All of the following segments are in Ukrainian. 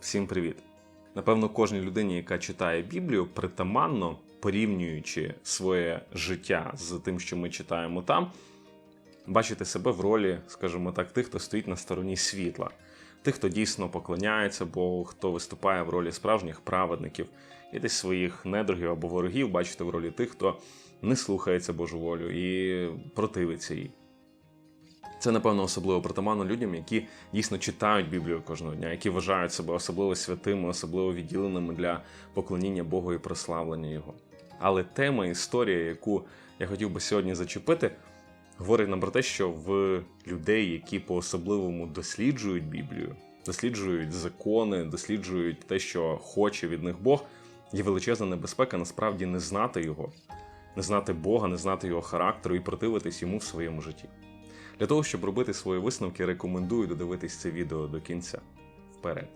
Всім привіт! Напевно, кожній людині, яка читає Біблію, притаманно порівнюючи своє життя з тим, що ми читаємо там, бачити себе в ролі, скажімо так, тих, хто стоїть на стороні світла, тих, хто дійсно поклоняється Богу, хто виступає в ролі справжніх праведників, і десь своїх недругів або ворогів бачити в ролі тих, хто не слухається Божу волю і противиться їй. Це, напевно, особливо притаманно людям, які дійсно читають Біблію кожного дня, які вважають себе особливо святими, особливо відділеними для поклоніння Богу і прославлення Його. Але тема, історія, яку я хотів би сьогодні зачепити, говорить нам про те, що в людей, які по-особливому досліджують Біблію, досліджують закони, досліджують те, що хоче від них Бог, є величезна небезпека насправді не знати його, не знати Бога, не знати його характеру і противитись йому в своєму житті. Для того, щоб робити свої висновки, рекомендую додивитись це відео до кінця. Вперед.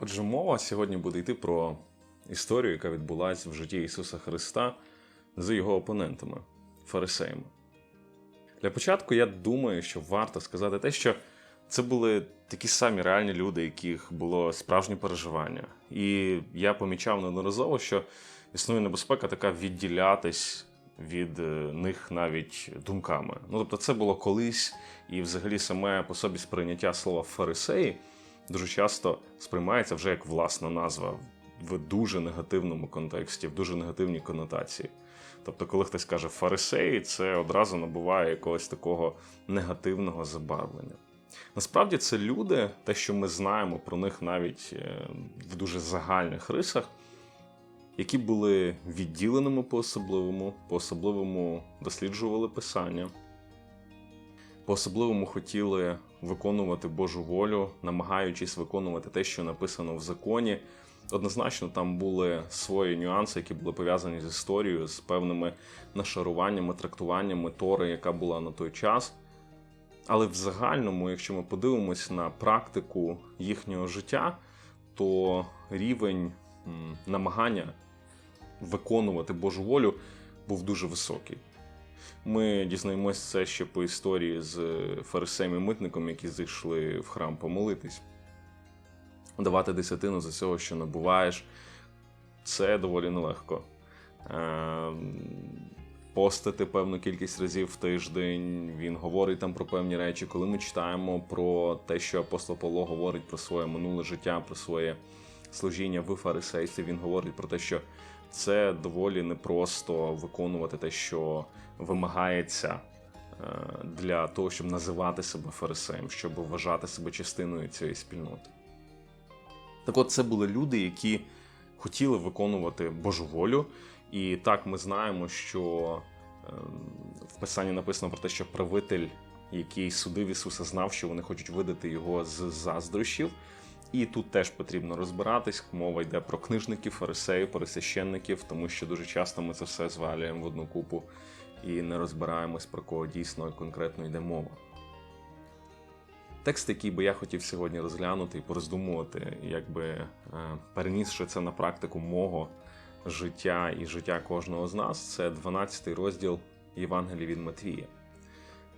Отже, мова сьогодні буде йти про історію, яка відбулася в житті Ісуса Христа з його опонентами, фарисеями. Для початку я думаю, що варто сказати те, що це були такі самі реальні люди, яких було справжнє переживання. І я помічав неодноразово, що існує небезпека така відділятись від е, них навіть думками. Ну тобто, це було колись, і взагалі саме по собі сприйняття слова фарисеї дуже часто сприймається вже як власна назва в дуже негативному контексті, в дуже негативній конотації. Тобто, коли хтось каже фарисеї, це одразу набуває якогось такого негативного забарвлення. Насправді це люди, те, що ми знаємо про них навіть е, в дуже загальних рисах, які були відділеними по-особливому, по-особливому досліджували писання, по-особливому хотіли виконувати Божу волю, намагаючись виконувати те, що написано в законі. Однозначно, там були свої нюанси, які були пов'язані з історією, з певними нашаруваннями, трактуваннями Тори, яка була на той час. Але в загальному, якщо ми подивимось на практику їхнього життя, то рівень намагання виконувати Божу волю був дуже високий. Ми дізнаємось це ще по історії з фарисеєм і митником, які зайшли в храм помолитись. Давати десятину за цього, що набуваєш, це доволі нелегко. Е, Постити певну кількість разів в тиждень. Він говорить там про певні речі. Коли ми читаємо про те, що апостол Павло говорить про своє минуле життя, про своє служіння в фарисействі, він говорить про те, що це доволі непросто виконувати те, що вимагається е, для того, щоб називати себе фарисеєм, щоб вважати себе частиною цієї спільноти. Так от це були люди, які хотіли виконувати Божу волю. І так ми знаємо, що е, в писанні написано про те, що правитель, який судив Ісуса, знав, що вони хочуть видати його з заздрощів. І тут теж потрібно розбиратись. Мова йде про книжників, фарисеїв, пересвященників, тому що дуже часто ми це все звалюємо в одну купу і не розбираємось, про кого дійсно конкретно йде мова. Текст, який би я хотів сьогодні розглянути і пороздумувати, якби е, перенісши це на практику мого життя і життя кожного з нас, це 12 розділ Євангелії від Матвія,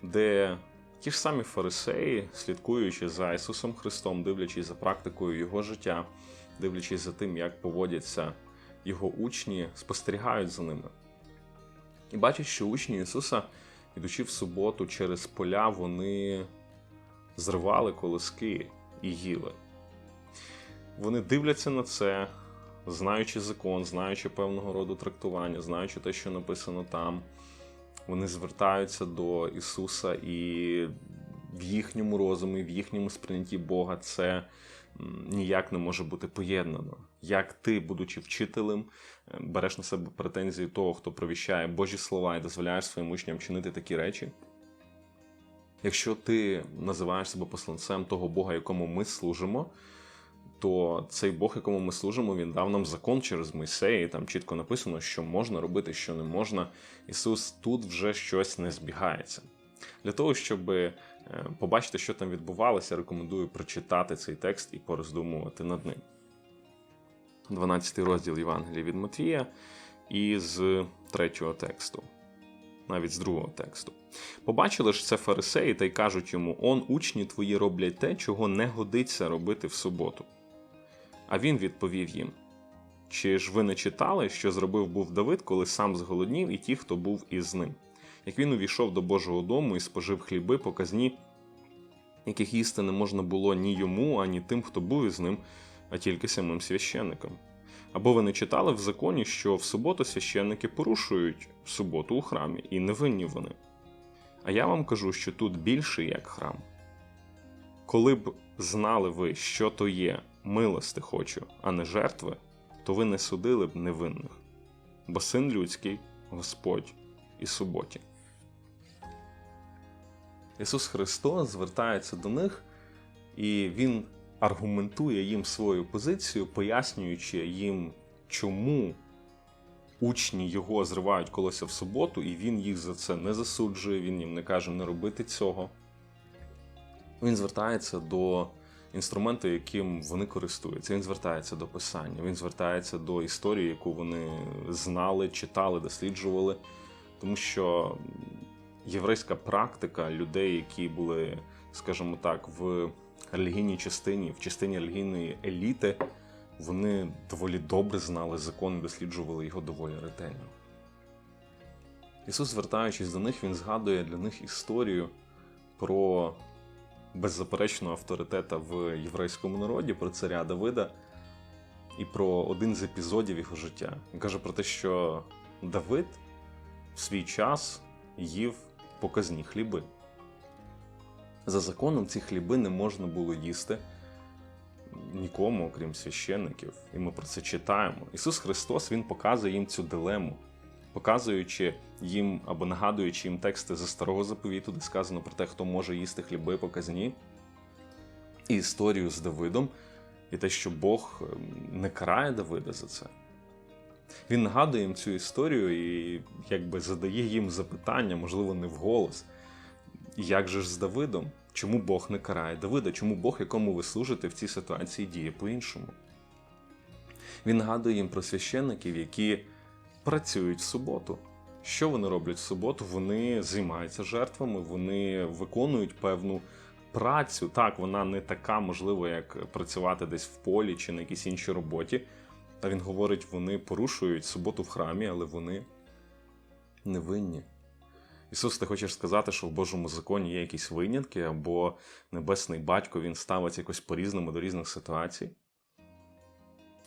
де ті ж самі фарисеї, слідкуючи за Ісусом Христом, дивлячись за практикою Його життя, дивлячись за тим, як поводяться його учні, спостерігають за ними. І бачать, що учні Ісуса, ідучи в суботу через поля, вони зривали колоски і їли. Вони дивляться на це, знаючи закон, знаючи певного роду трактування, знаючи те, що написано там. Вони звертаються до Ісуса, і в їхньому розумі, в їхньому сприйнятті Бога це ніяк не може бути поєднано. Як ти, будучи вчителем, е, береш на себе претензії того, хто провіщає Божі слова і дозволяєш своїм учням чинити такі речі. Якщо ти називаєш себе посланцем того Бога, якому ми служимо, то цей Бог, якому ми служимо, він дав нам закон через Мойсея, і там чітко написано, що можна робити, що не можна. Ісус тут вже щось не збігається. Для того, щоб е, побачити, що там відбувалося, рекомендую прочитати цей текст і пороздумувати над ним. 12 розділ Євангелія від Матвія і з третього тексту, навіть з другого тексту. Побачили ж це фарисеї та й кажуть йому: Он учні твої роблять те, чого не годиться робити в суботу. А він відповів їм: Чи ж ви не читали, що зробив був Давид, коли сам зголоднів, і ті, хто був із ним? Як він увійшов до Божого дому і спожив хліби, показні, яких їсти не можна було ні йому, ані тим, хто був із ним, а тільки самим священникам. Або ви не читали в законі, що в суботу священники порушують суботу у храмі, і не винні вони. А я вам кажу, що тут більше як храм. Коли б знали ви, що то є милости хочу, а не жертви, то ви не судили б невинних, бо син людський Господь і суботі. Ісус Христос звертається до них, і Він аргументує їм свою позицію, пояснюючи їм, чому учні його зривають колося в суботу, і він їх за це не засуджує, він їм не каже не робити цього. Він звертається до інструменту, яким вони користуються. Він звертається до писання, він звертається до історії, яку вони знали, читали, досліджували. Тому що єврейська практика людей, які були, скажімо так, в релігійній частині, в частині релігійної еліти, вони доволі добре знали закон досліджували його доволі ретельно. Ісус, звертаючись до них, Він згадує для них історію про беззаперечного авторитета в єврейському народі, про царя Давида і про один з епізодів його життя. Він каже про те, що Давид в свій час їв показні хліби. За законом ці хліби не можна було їсти нікому, окрім священників. І ми про це читаємо. Ісус Христос Він показує їм цю дилему, показуючи їм або нагадуючи їм тексти зі старого заповіту, де сказано про те, хто може їсти хліби показні, і історію з Давидом, і те, що Бог ем, не карає Давида за це. Він нагадує їм цю історію і якби задає їм запитання, можливо, не вголос. Як же ж з Давидом? Чому Бог не карає Давида? Чому Бог, якому ви служите в цій ситуації, діє по-іншому? Він нагадує їм про священників, які працюють в суботу. Що вони роблять в суботу? Вони займаються жертвами, вони виконують певну працю. Так, вона не така, можливо, як працювати десь в полі чи на якійсь іншій роботі. Та він говорить, вони порушують суботу в храмі, але вони невинні. Ісус, ти хочеш сказати, що в Божому законі є якісь винятки, або Небесний Батько Він ставить якось по-різному до різних ситуацій?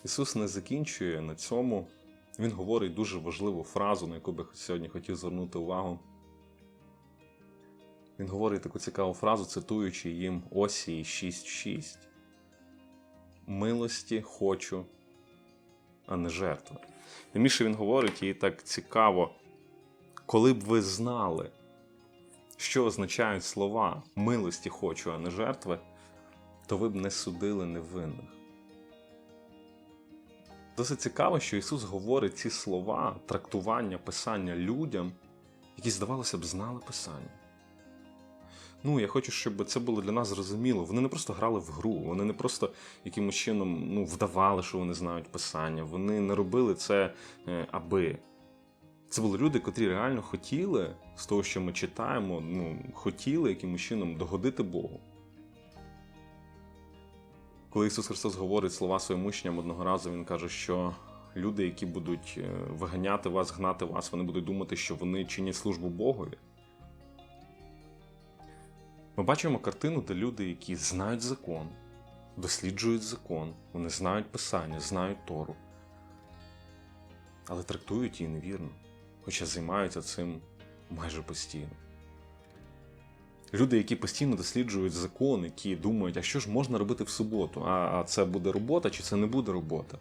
Ісус не закінчує на цьому. Він говорить дуже важливу фразу, на яку би сьогодні хотів звернути увагу. Він говорить таку цікаву фразу, цитуючи їм Осії 6.6. Милості хочу, а не жертви. Тиміше він говорить і так цікаво. Коли б ви знали, що означають слова милості хочу, а не жертви, то ви б не судили невинних. Досить цікаво, що Ісус говорить ці слова, трактування Писання людям, які, здавалося б, знали Писання. Ну, я хочу, щоб це було для нас зрозуміло. Вони не просто грали в гру, вони не просто якимось чином ну, вдавали, що вони знають Писання. Вони не робили це е, аби. Це були люди, котрі реально хотіли з того, що ми читаємо, ну, хотіли якимось чином догодити Богу. Коли Ісус Христос говорить слова своїм учням одного разу, Він каже, що люди, які будуть е, виганяти вас, гнати вас, вони будуть думати, що вони чинять службу Богові. Ми бачимо картину, де люди, які знають закон, досліджують закон, вони знають Писання, знають Тору, але трактують її невірно хоча займаються цим майже постійно. Люди, які постійно досліджують закон, які думають, а що ж можна робити в суботу? А це буде робота чи це не буде робота?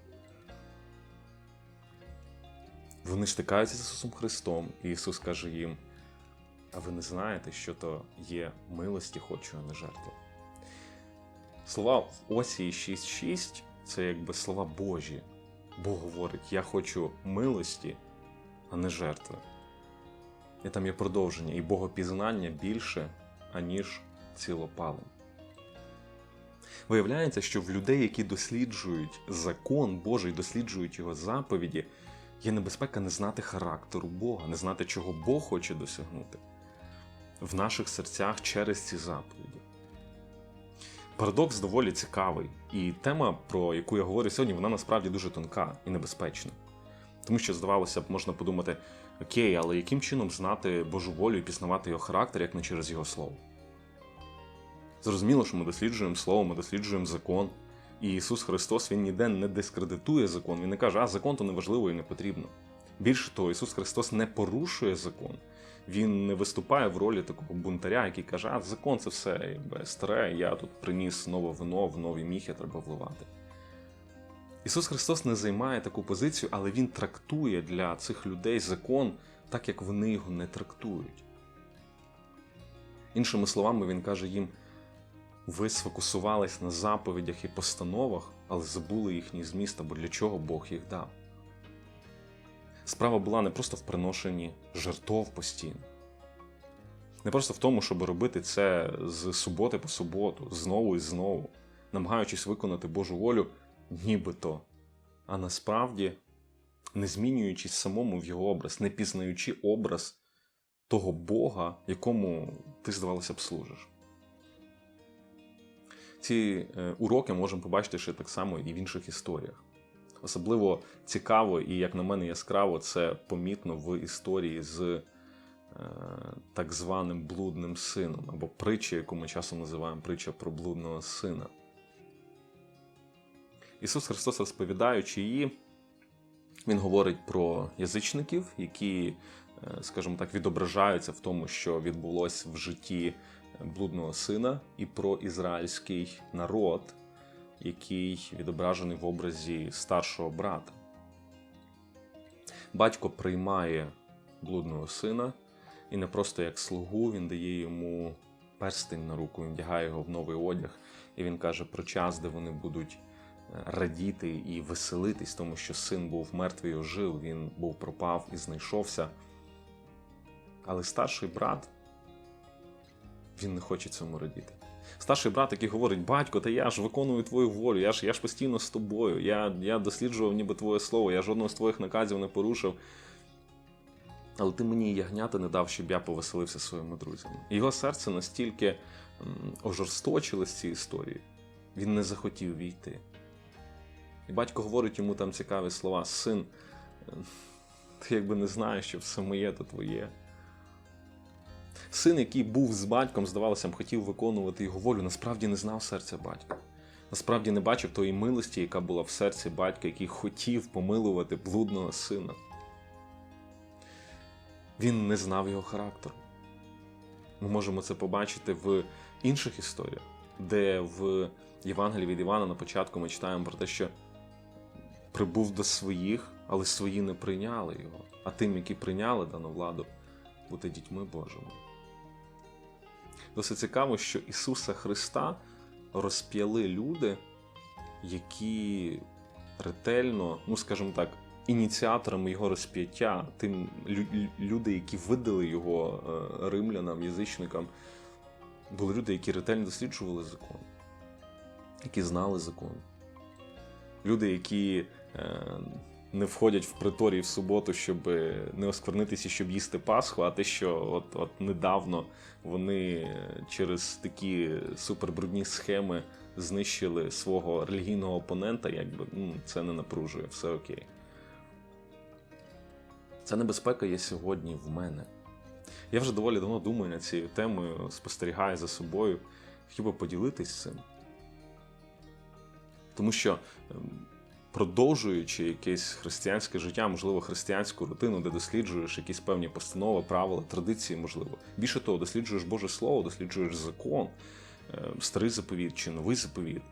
Вони стикаються з Ісусом Христом, і Ісус каже їм: а ви не знаєте, що то є милості хочу, а не жертва. Слова Осії 6.6 це якби слова Божі. Бог говорить: Я хочу милості, а не жертви. І там є продовження, і богопізнання більше, аніж цілопалим. Виявляється, що в людей, які досліджують закон Божий, досліджують його заповіді, є небезпека не знати характеру Бога, не знати, чого Бог хоче досягнути. в наших серцях через ці заповіді. Парадокс доволі цікавий, і тема, про яку я говорю сьогодні, вона насправді дуже тонка і небезпечна. Тому що, здавалося б, можна подумати: окей, але яким чином знати Божу волю і пізнавати його характер, як не через його слово? Зрозуміло, що ми досліджуємо слово, ми досліджуємо закон. І Ісус Христос Він ніде не дискредитує закон. Він не каже, а закон то неважливо і не потрібно. Більше того, Ісус Христос не порушує закон. Він не виступає в ролі такого бунтаря, який каже, а закон це все старе, я тут приніс нове вино, в нові міхи треба вливати. Ісус Христос не займає таку позицію, але Він трактує для цих людей закон так, як вони його не трактують. Іншими словами, Він каже їм: ви сфокусувались на заповідях і постановах, але забули їхній зміст або для чого Бог їх дав. Справа була не просто в приношенні жертов постійно, не просто в тому, щоб робити це з суботи по суботу, знову і знову, намагаючись виконати Божу волю, нібито, а насправді не змінюючись самому в його образ, не пізнаючи образ того Бога, якому ти, здавалося б, служиш. Ці е, уроки можемо побачити ще так само і в інших історіях. Особливо цікаво і, як на мене, яскраво це помітно в історії з е, так званим блудним сином, або притча, яку ми часом називаємо притча про блудного сина. Ісус Христос, розповідаючи її, Він говорить про язичників, які, е, скажімо так, відображаються в тому, що відбулося в житті блудного сина, і про ізраїльський народ, який відображений в образі старшого брата. Батько приймає блудного сина, і не просто як слугу, він дає йому перстень на руку, він вдягає його в новий одяг, і він каже про час, де вони будуть е, радіти і веселитись, тому що син був мертвий ожив, він був пропав і знайшовся. Але старший брат він не хоче цьому радіти. Старший брат, який говорить: батько, та я ж виконую твою волю, я ж я ж постійно з тобою. Я я досліджував ніби твоє слово, я жодного з твоїх наказів не порушив. Але ти мені ягнята не дав, щоб я повеселився своїми друзями. Його серце настільки ожорсточило з цієї історії, він не захотів війти. І батько говорить йому там цікаві слова: син, ти якби не знаєш, що все моє, то твоє. Син, який був з батьком, здавалося, б, хотів виконувати його волю, насправді не знав серця батька. Насправді не бачив тої милості, яка була в серці батька, який хотів помилувати блудного сина. Він не знав його характеру. Ми можемо це побачити в інших історіях, де в Євангелії від Івана на початку ми читаємо про те, що прибув до своїх, але свої не прийняли його, а тим, які прийняли дану владу, бути дітьми Божими. Досить цікаво, що Ісуса Христа розп'яли люди, які ретельно, ну скажімо так, ініціаторами його розп'яття, тим люди, які видали його е, римлянам, язичникам, були люди, які ретельно досліджували закон, які знали закон. Люди, які не входять в приторій в суботу, щоб не осквернитися, щоб їсти Пасху, а те, що от от недавно вони через такі супербрудні схеми знищили свого релігійного опонента, якби ну, це не напружує, все окей. Ця небезпека є сьогодні в мене. Я вже доволі давно думаю над цією темою, спостерігаю за собою, хотів би поділитись цим. Тому що ем, продовжуючи якесь християнське життя, можливо, християнську рутину, де досліджуєш якісь певні постанови, правила, традиції, можливо. Більше того, досліджуєш Боже Слово, досліджуєш закон, е, старий заповіт чи новий заповіт.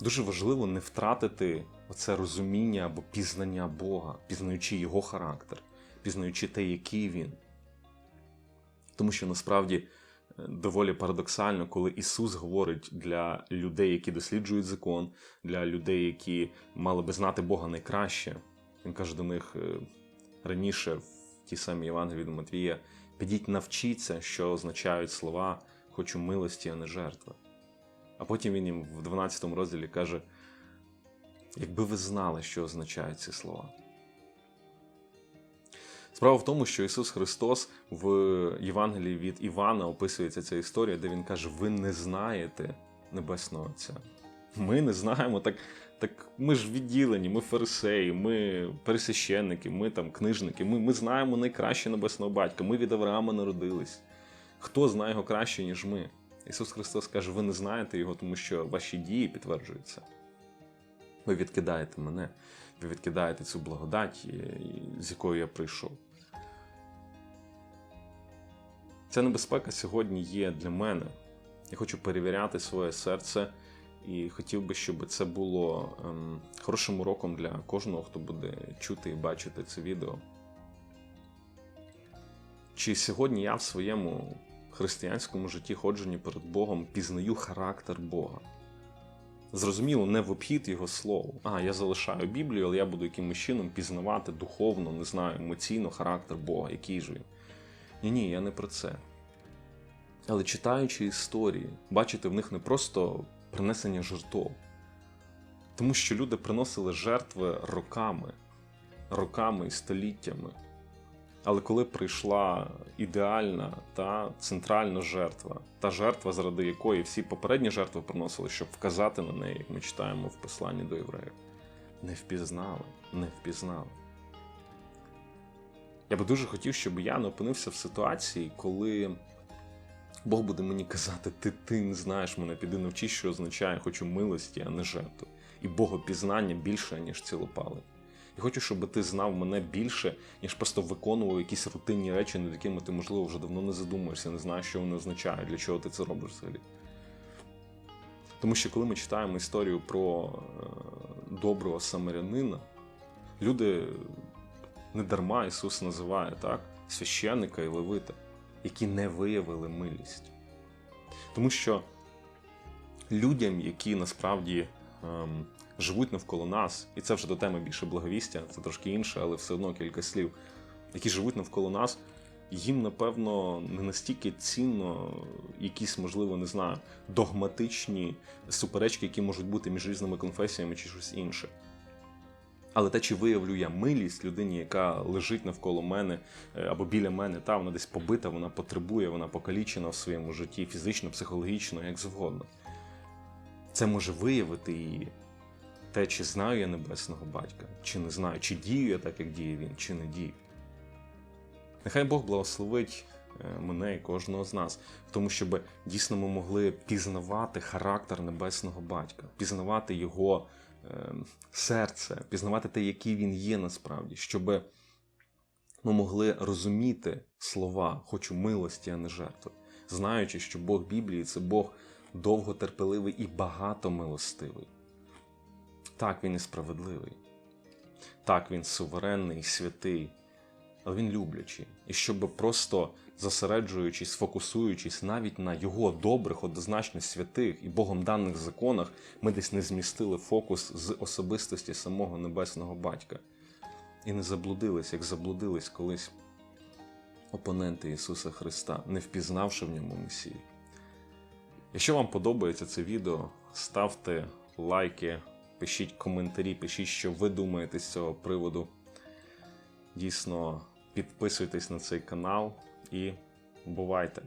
Дуже важливо не втратити оце розуміння або пізнання Бога, пізнаючи його характер, пізнаючи те, який він. Тому що насправді доволі парадоксально, коли Ісус говорить для людей, які досліджують закон, для людей, які мали би знати Бога найкраще. Він каже до них е, раніше, в тій самій Євангелії від Матвія: підіть навчіться, що означають слова хочу милості, а не жертви. А потім він їм в 12 розділі каже: якби ви знали, що означають ці слова. Справа в тому, що Ісус Христос в Євангелії від Івана описується ця історія, де Він каже: Ви не знаєте Небесного Отця. Ми не знаємо, так так ми ж відділені, ми фарисеї, ми пересвященники, ми там книжники. Ми, ми знаємо найкраще небесного батька. Ми від Авраама народились. Хто знає його краще, ніж ми? Ісус Христос каже: ви не знаєте його, тому що ваші дії підтверджуються. Ви відкидаєте мене, ви відкидаєте цю благодать, з якою я прийшов. Ця небезпека сьогодні є для мене. Я хочу перевіряти своє серце і хотів би, щоб це було ем, хорошим уроком для кожного, хто буде чути і бачити це відео. Чи сьогодні я в своєму християнському житті ходженні перед Богом пізнаю характер Бога? Зрозуміло, не в обхід його слову. А, я залишаю Біблію, але я буду якимось чином пізнавати духовно, не знаю, емоційно характер Бога, який же він. Ні, ні, я не про це. Але читаючи історії, бачите в них не просто принесення жертв, тому що люди приносили жертви роками, роками і століттями. Але коли прийшла ідеальна та центральна жертва, та жертва, заради якої всі попередні жертви приносили, щоб вказати на неї, як ми читаємо в посланні до євреїв, не впізнали, не впізнали. Я би дуже хотів, щоб я не опинився в ситуації, коли Бог буде мені казати, ти ти не знаєш мене, піди навчи, що означає хочу милості, а не жертви. І богопізнання більше, ніж цілопали. І хочу, щоб ти знав мене більше, ніж просто виконував якісь рутинні речі, над якими ти, можливо, вже давно не задумуєшся, не знаєш, що вони означають, для чого ти це робиш взагалі. Тому що коли ми читаємо історію про е, доброго самарянина, люди не дарма Ісус називає так, священника і левита, які не виявили милість. Тому що людям, які насправді ем, живуть навколо нас, і це вже до теми більше благовістя, це трошки інше, але все одно кілька слів, які живуть навколо нас, їм, напевно, не настільки цінно якісь, можливо, не знаю, догматичні суперечки, які можуть бути між різними конфесіями чи щось інше. Але те, чи виявлю я милість людині, яка лежить навколо мене е, або біля мене, та вона десь побита, вона потребує, вона покалічена в своєму житті, фізично, психологічно, як завгодно. Це може виявити її. Те, чи знаю я небесного батька, чи не знаю, чи дію я так, як діє він, чи не дію. Нехай Бог благословить е, мене і кожного з нас, в тому, щоб дійсно ми могли пізнавати характер небесного батька, пізнавати його е, серце, пізнавати те, який він є насправді, щоб ми могли розуміти слова, хочу милості, а не жертви, знаючи, що Бог Біблії це Бог довготерпеливий і багатомилостивий. Так, він і справедливий. Так, він суверенний і святий, але він люблячий. І щоб просто зосереджуючись, фокусуючись навіть на його добрих, однозначно святих і Богом даних законах, ми десь не змістили фокус з особистості самого Небесного Батька. І не заблудились, як заблудились колись опоненти Ісуса Христа, не впізнавши в ньому Месію. Якщо вам подобається це відео, ставте лайки, пишіть коментарі, пишіть, що ви думаєте з цього приводу. Дійсно, підписуйтесь на цей канал і бувайте!